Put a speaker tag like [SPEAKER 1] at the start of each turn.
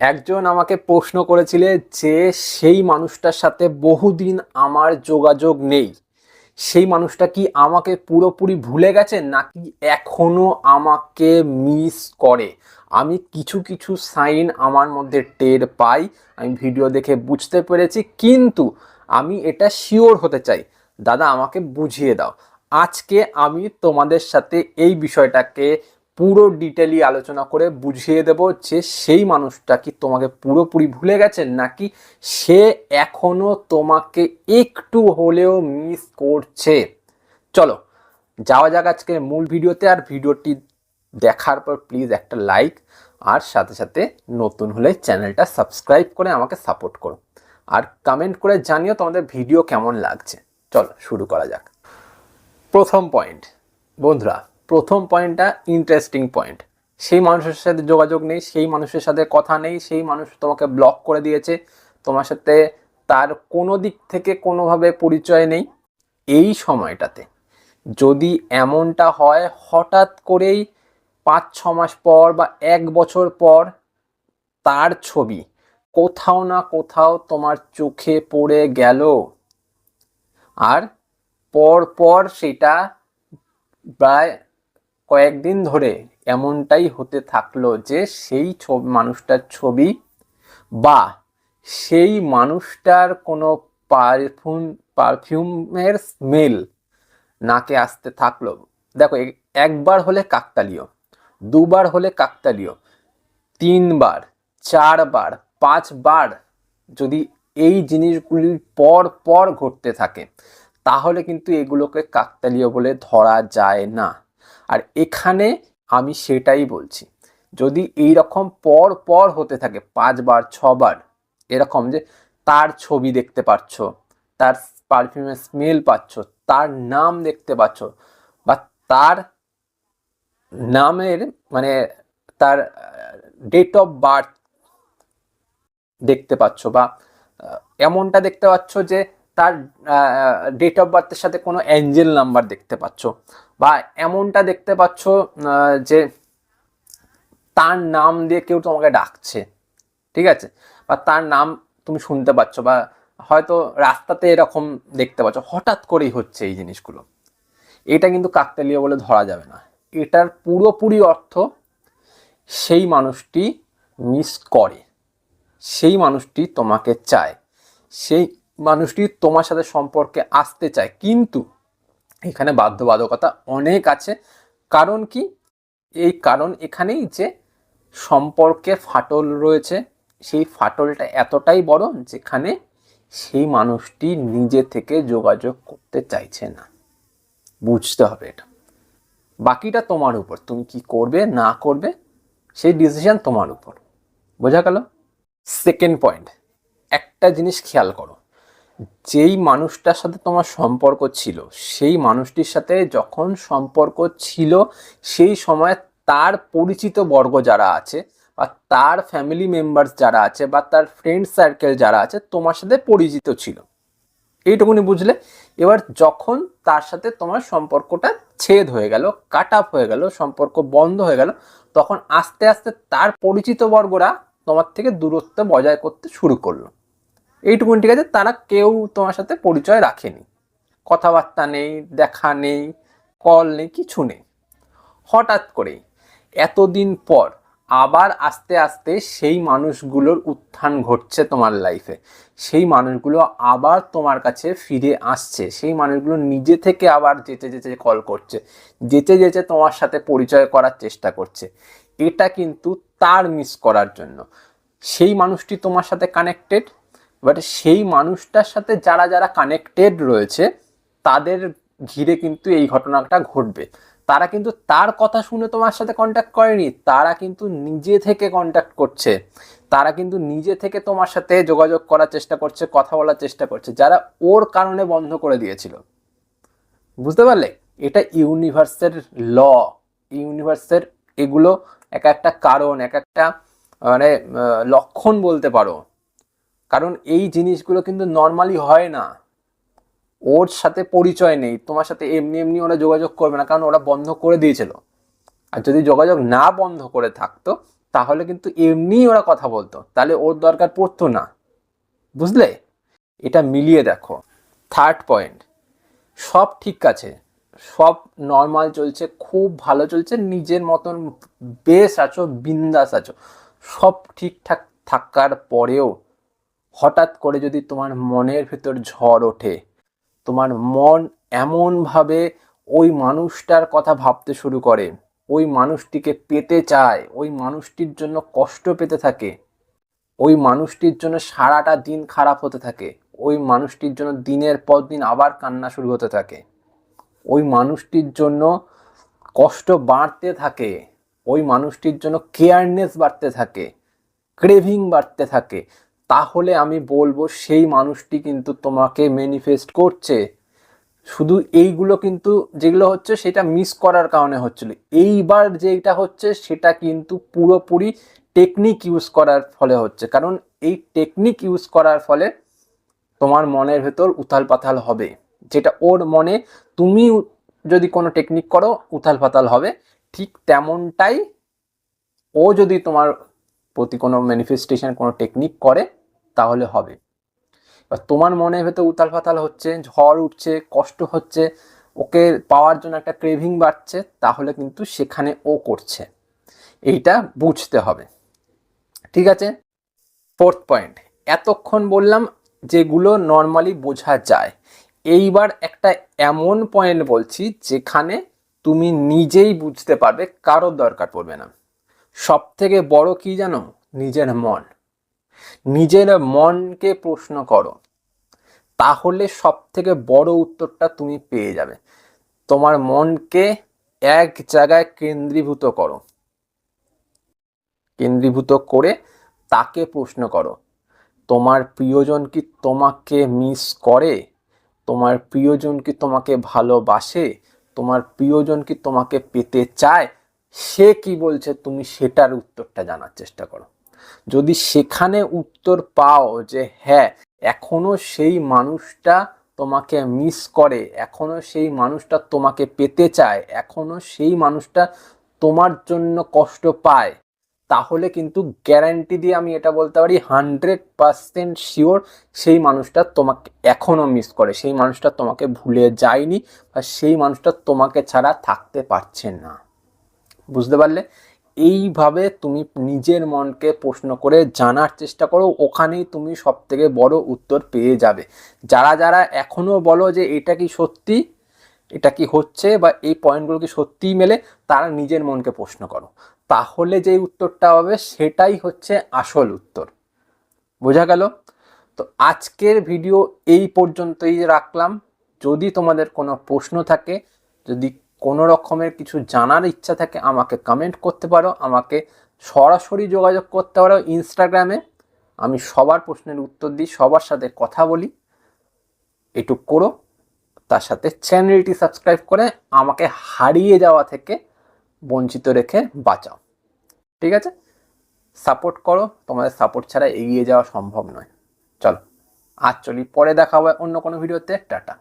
[SPEAKER 1] একজন আমাকে প্রশ্ন করেছিলে যে সেই মানুষটার সাথে বহুদিন আমার যোগাযোগ নেই। সেই মানুষটা কি আমাকে পুরোপুরি ভুলে গেছে নাকি এখনও আমাকে মিস করে? আমি কিছু কিছু সাইন আমার মধ্যে টের পাই, আমি ভিডিও দেখে বুঝতে পেরেছি, কিন্তু আমি এটা শিওর হতে চাই। দাদা, আমাকে বুঝিয়ে দাও। আজকে আমি তোমাদের সাথে এই বিষয়টাকে পুরো ডিটেলি আলোচনা করে বুঝিয়ে দেব যে সেই মানুষটা কি তোমাকে পুরোপুরি ভুলে গেছে নাকি সে এখনও তোমাকে একটু হলেও মিস করছে? চলো, যাওয়া যাক আজকে মূল ভিডিওতে আর ভিডিওটি দেখার পর প্লিজ একটা লাইক আর সাথে সাথে নতুন হলে চ্যানেলটা সাবস্ক্রাইব করে আমাকে সাপোর্ট করো। আর কমেন্ট করে জানিও তোমাদের ভিডিও কেমন লাগছে। চলো, শুরু করা যাক। প্রথম পয়েন্ট বন্ধুরা প্রথম পয়েন্টটা ইন্টারেস্টিং পয়েন্ট সেই মানুষের সাথে যোগাযোগ নেই, সেই মানুষের সাথে কথা নেই, সেই মানুষ তোমাকে ব্লক করে দিয়েছে, তোমার সাথে তার কোনো দিক থেকে কোনোভাবে পরিচয় নেই। এই সময়টাতে যদি এমনটা হয়, হঠাৎ করেই পাঁচ, ছ মাস পর বা এক বছর পর তার ছবি কোথাও না কোথাও তোমার চোখে পড়ে গেল। আর পর পর সেটা প্রায় কয়েকদিন ধরে এমনটাই হতে থাকল যে সেই ছবি, মানুষটার ছবি বা সেই মানুষটার কোনো পারফিউম, পারফিউমের স্মেল নাকে আসতে থাকল। দেখো একবার হলে কাকতালীয়, দুবার হলে কাকতালীয়, তিনবার, চারবার, পাঁচবার যদি এই জিনিসগুলি পর পর ঘটতে থাকে, তাহলে কিন্তু এগুলোকে কাকতালীয় বলে ধরা যায় না। আর এখানে আমি সেটাই বলছি। যদি এই রকম পর পর হতে থাকে, পাঁচবার, ছবার, এরকম যে তার ছবি দেখতে পাচ্ছ, তার পারফিউমের স্মেল পাচ্ছ, তার নাম দেখতে পাচ্ছ, বা তার নামের মানে তার ডেট অফ বার্থ দেখতে পাচ্ছ, বা এমনটা দেখতে পাচ্ছ যে তার ডেট অফ বার্থের সাথে কোনো অ্যাঞ্জেল নাম্বার দেখতে পাচ্ছ বা এমনটা দেখতে পাচ্ছ যে তার নাম দিয়ে কেউ তোমাকে ডাকছে, ঠিক আছে? বা তার নাম তুমি শুনতে পাচ্ছ বা হয়তো রাস্তাতে এরকম দেখতে পাচ্ছ, হঠাৎ করেই হচ্ছে এই জিনিসগুলো। এটা কিন্তু কাকতালীয় বলে ধরা যাবে না। এটার পুরোপুরি অর্থ সেই মানুষটি মিস করে, সেই মানুষটি তোমাকে চায়, সেই মানুষটি তোমার সাথে সম্পর্কে আসতে চায়। কিন্তু এখানে বাধ্যবাধকতা অনেক আছে। কারণ কি? এই কারণ এখানেই যে সম্পর্কে ফাটল রয়েছে, সেই ফাটলটা এতটাই বড় যেখানে সেই মানুষটি নিজে থেকে যোগাযোগ করতে চাইছে না। বুঝতে হবে এটা। বাকিটা তোমার উপর, তুমি কি করবে, না করবে, সেই ডিসিশন তোমার উপর। বোঝা গেল? সেকেন্ড পয়েন্ট একটা জিনিস খেয়াল করো। যেই মানুষটার সাথে তোমার সম্পর্ক ছিল, সেই মানুষটির সাথে যখন সম্পর্ক ছিল, সেই সময় তার পরিচিত বর্গ যারা আছে বা তার ফ্যামিলি মেম্বার্স যারা আছে বা তার ফ্রেন্ড সার্কেল যারা আছে, তোমার সাথে পরিচিত ছিল। এইটুকুনি বুঝলে? এবার যখন তার সাথে তোমার সম্পর্কটা ছেদ হয়ে গেল কাট আপ হয়ে গেল, সম্পর্ক বন্ধ হয়ে গেল, তখন আস্তে আস্তে তার পরিচিত বর্গরা তোমার থেকে দূরত্ব বজায় করতে শুরু করল। এইটুকুনি ঠিক আছে, তারা কেউ তোমার সাথে পরিচয় রাখেনি। কথাবার্তা নেই, দেখা নেই কল নেই, কিছু নেই। হঠাৎ করেই এতদিন পর আবার আস্তে আস্তে সেই মানুষগুলোর উত্থান ঘটছে তোমার লাইফে সেই মানুষগুলো আবার তোমার কাছে ফিরে আসছে। সেই মানুষগুলো নিজে থেকে আবার যেতে যেতে কল করছে যেতে যেতে তোমার সাথে পরিচয় করার চেষ্টা করছে। এটা কিন্তু তার মিস করার জন্য। সেই মানুষটি তোমার সাথে কানেক্টেড বাট সেই মানুষটার সাথে যারা যারা কানেক্টেড রয়েছে, তাদের ঘিরে কিন্তু এই ঘটনাটা ঘটবে। তারা কিন্তু তার কথা শুনে তোমার সাথে কন্ট্যাক্ট করেনি, তারা কিন্তু নিজে থেকে কন্ট্যাক্ট করছে। তারা কিন্তু নিজে থেকে তোমার সাথে যোগাযোগ করার চেষ্টা করছে, কথা বলার চেষ্টা করছে, যারা ওর কারণে বন্ধ করে দিয়েছিল। বুঝতে পারলে? এটা ইউনিভার্সের ল ইউনিভার্সের এগুলো এক একটা কারণ, এক একটা মানে লক্ষণ বলতে পারো। কারণ এই জিনিসগুলো কিন্তু নর্মালি হয় না। ওর সাথে পরিচয় নেই, তোমার সাথে এমনি এমনি ওরা যোগাযোগ করবে না, কারণ ওরা বন্ধ করে দিয়েছিল। আর যদি যোগাযোগ না বন্ধ করে থাকতো, তাহলে কিন্তু এমনিই ওরা কথা বলতো। তাহলে ওর দরকার পড়তো না। বুঝলে? এটা মিলিয়ে দেখো। থার্ড পয়েন্ট সব ঠিক আছে। সব নর্মাল চলছে, খুব ভালো চলছে, নিজের মতন বেশ আছো, বিন্দাস আছো। সব ঠিকঠাক থাকার পরেও হঠাৎ করে যদি তোমার মনের ভেতর ঝড় ওঠে, তোমার মন এমনভাবে ওই মানুষটার কথা ভাবতে শুরু করে, ওই মানুষটিকে পেতে চায়, ওই মানুষটির জন্য কষ্ট পেতে থাকে, ওই মানুষটির জন্য সারাটা দিন খারাপ হতে থাকে, ওই মানুষটির জন্য দিনের পর দিন আবার কান্না শুরু হতে থাকে, ওই মানুষটির জন্য কষ্ট বাড়তে থাকে, ওই মানুষটির জন্য কেয়ারনেস বাড়তে থাকে, ক্রেভিং বাড়তে থাকে তাহলে আমি বলব সেই মানুষটি কিন্তু তোমাকে ম্যানিফেস্ট করছে। শুধু এইগুলো কিন্তু যেগুলো হচ্ছে সেটা মিস করার কারণে হচ্ছিল। এইবার যেটা হচ্ছে সেটা কিন্তু পুরোপুরি টেকনিক ইউজ করার ফলে হচ্ছে। কারণ এই টেকনিক ইউজ করার ফলে তোমার মনের ভেতর উথাল পাথাল হবে। যেটা ওর মনে তুমি যদি কোনো টেকনিক করো উথাল পাতাল হবে। ঠিক তেমনটাই ও যদি তোমার প্রতি কোনো ম্যানিফেস্টেশন কোনো টেকনিক করে তাহলে হবে। এবার তোমার মনের ভেতর উতাল ফাতাল হচ্ছে, ঝড় উঠছে, কষ্ট হচ্ছে, ওকে পাওয়ার জন্য একটা ক্রেভিং বাড়ছে, তাহলে কিন্তু সেখানে ও করছে। এইটা বুঝতে হবে। ঠিক আছে? ফোর্থ পয়েন্ট এতক্ষণ বললাম যেগুলো নর্মালি বোঝা যায়। এইবার একটা এমন পয়েন্ট বলছি যেখানে তুমি নিজেই বুঝতে পারবে, কারোর দরকার পড়বে না। সব থেকে বড় কি জানো? নিজের মন। নিজের মনকে প্রশ্ন করো। তাহলে সব থেকে বড় উত্তরটা তুমি পেয়ে যাবে। তোমার মনকে এক জায়গায় কেন্দ্রীভূত করো। কেন্দ্রীভূত করে তাকে প্রশ্ন করো, তোমার প্রিয়জন কি তোমাকে মিস করে? তোমার প্রিয়জন কি তোমাকে ভালোবাসে? তোমার প্রিয়জন কি তোমাকে পেতে চায়? সে কি বলছে তুমি সেটার উত্তরটা জানার চেষ্টা করো। যদি সেখানে উত্তর পাও যে হ্যাঁ এখনও সেই মানুষটা তোমাকে মিস করে, এখনও সেই মানুষটা তোমাকে পেতে চায়, এখনও সেই মানুষটা তোমার জন্য কষ্ট পায়, তাহলে কিন্তু গ্যারান্টি দিয়ে আমি এটা বলতে পারি হান্ড্রেড পারসেন্ট শিওর সেই মানুষটা তোমাকে এখনও মিস করে, সেই মানুষটা তোমাকে ভুলে যায়নি বা সেই মানুষটা তোমাকে ছাড়া থাকতে পারছে না। বুঝতে পারলে? এইভাবে তুমি নিজের মনকে প্রশ্ন করে জানার চেষ্টা করো, ওখানেই তুমি সব থেকে বড় উত্তর পেয়ে যাবে। যারা যারা এখনও বলো যে এটা কি সত্যি, এটা কি হচ্ছে বা এই পয়েন্টগুলো কি সত্যিই মেলে, তারা নিজের মনকে প্রশ্ন করো। তাহলে যে উত্তরটা হবে সেটাই হচ্ছে আসল উত্তর। বোঝা গেল? তো আজকের ভিডিও এই পর্যন্তই রাখলাম। যদি তোমাদের কোনো প্রশ্ন থাকে, যদি কোনো রকমের কিছু জানার ইচ্ছা থাকে, আমাকে কমেন্ট করতে পারো, আমাকে সরাসরি যোগাযোগ করতে পারো ইনস্টাগ্রামে আমি সবার প্রশ্নের উত্তর দিই, সবার সাথে কথা বলি, এটুক করো। তার সাথে চ্যানেলটি সাবস্ক্রাইব করে আমাকে হারিয়ে যাওয়া থেকে বঞ্চিত রেখে বাঁচাও। ঠিক আছে? সাপোর্ট করো, তোমাদের সাপোর্ট ছাড়া এগিয়ে যাওয়া সম্ভব নয়। চলো, আজ চলি, পরে দেখা হবে অন্য কোনো ভিডিওতে টাটা।